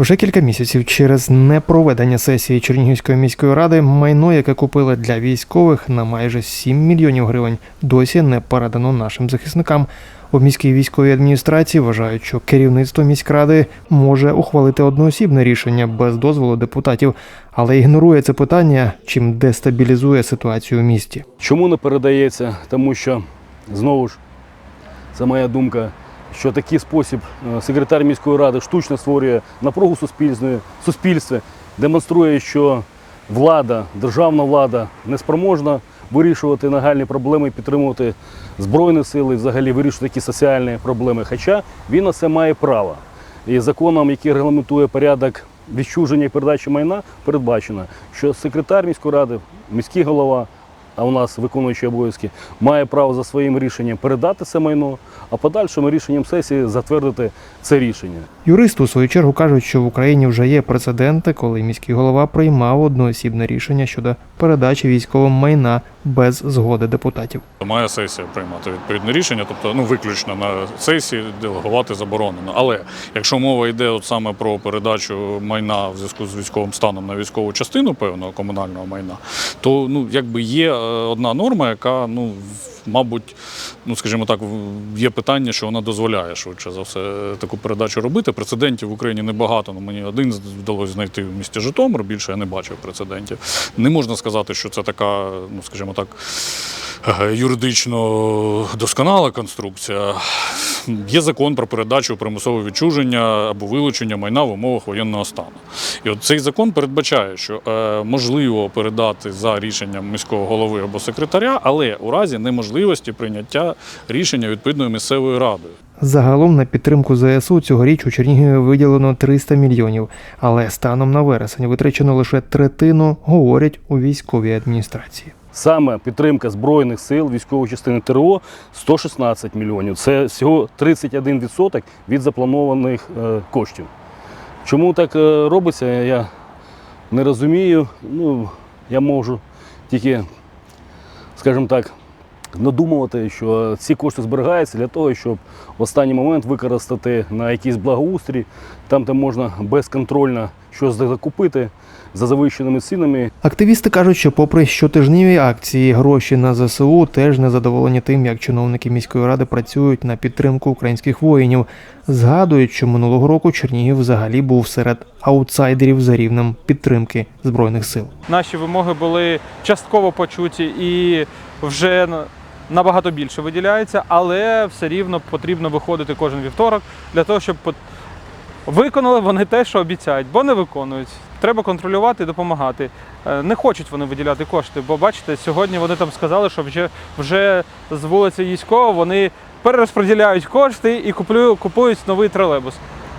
Вже кілька місяців через непроведення сесії Чернігівської міської ради майно, яке купили для військових на майже 7 мільйонів гривень, досі не передано нашим захисникам. У міській військовій адміністрації вважають, що керівництво міськради може ухвалити одноосібне рішення без дозволу депутатів, але ігнорує це питання, чим дестабілізує ситуацію у місті. Чому не передається? Тому що знову ж це моя думка, що такий спосіб е, секретар міської ради штучно створює напругу суспільної суспільстві, демонструє, що влада, державна влада не спроможна вирішувати нагальні проблеми, підтримувати збройні сили, взагалі вирішувати такі соціальні проблеми. Хоча він на це має право. І законом, який регламентує порядок відчуження і передачі майна, передбачено, що секретар міської ради, міський голова, а у нас виконуючий обов'язки, має право за своїм рішенням передати це майно, а подальшим рішенням сесії затвердити це рішення. Юристи у свою чергу кажуть, що в Україні вже є прецеденти, коли міський голова приймав одноосібне рішення щодо передачі військовим майна без згоди депутатів. Має сесія приймати відповідне рішення, тобто ну виключно на сесії делегувати заборонено. Але якщо мова йде от саме про передачу майна в зв'язку з військовим станом на військову частину певного комунального майна, то ну якби є е, одна норма, яка ну мабуть, ну скажімо так, є питання, що вона дозволяє швидше за все таку передачу робити. Прецедентів в Україні небагато. Ну мені один вдалося знайти в місті Житомир. Більше я не бачив прецедентів. Не можна сказати, що це така, ну скажімо так. Е, Юридично досконала конструкція. Є закон про передачу примусове відчуження або вилучення майна в умовах воєнного стану. І от цей закон передбачає, що е, можливо передати за рішенням міського голови або секретаря, але у разі неможливості прийняття рішення відповідною місцевою радою. Загалом на підтримку ЗСУ цьогоріч у Чернігові виділено 300 мільйонів, але станом на вересень витрачено лише третину, говорять у військовій адміністрації. Саме підтримка Збройних сил військової частини ТРО 116 мільйонів. Це всього 31% від запланованих е, коштів. Чому так е, робиться, я не розумію. Ну, я можу тільки, скажімо так, надумувати, що ці кошти зберігаються для того, щоб в останній момент використати на якийсь благоустрій, там, де можна безконтрольно щось закупити за завищеними цінами, Активісти кажуть, що попри щотижневі акції, гроші на ЗСУ теж не задоволені тим, як чиновники міської ради працюють на підтримку українських воїнів. Згадують, що минулого року Чернігів взагалі був серед аутсайдерів за рівнем підтримки збройних сил. наші вимоги були частково почуті і вже набагато більше виділяється, але все рівно потрібно виходити кожен вівторок для того, щоб виконали вони те, що обіцяють, бо не виконують. Треба контролювати і допомагати. Е, Не хочуть вони виділяти кошти, бо бачите, сьогодні вони там сказали, що вже, вже з вулиці Їськова вони перерозподіляють кошти і куплю- купують новий тролейбус.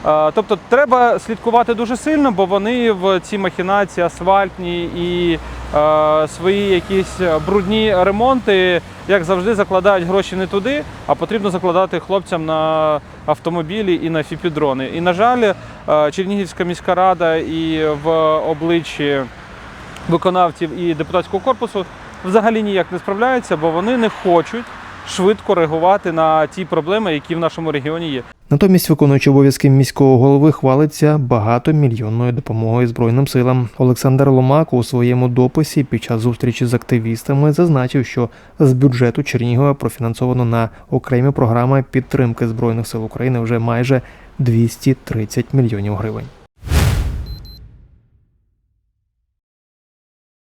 Е, Тобто треба слідкувати дуже сильно, бо вони в ці махінації асфальтні і е, свої якісь брудні ремонти, як завжди, закладають гроші не туди, а потрібно закладати хлопцям на автомобілі і на фіпідрони. І, на жаль, е, Чернігівська міська рада і в обличчі виконавців і депутатського корпусу взагалі ніяк не справляються, бо вони не хочуть швидко реагувати на ті проблеми, які в нашому регіоні є. Натомість виконуючий обов'язки міського голови хвалиться багатомільйонною допомогою Збройним силам. Олександр Ломак у своєму дописі під час зустрічі з активістами зазначив, що з бюджету Чернігова профінансовано на окремі програми підтримки Збройних сил України вже майже 230 мільйонів гривень.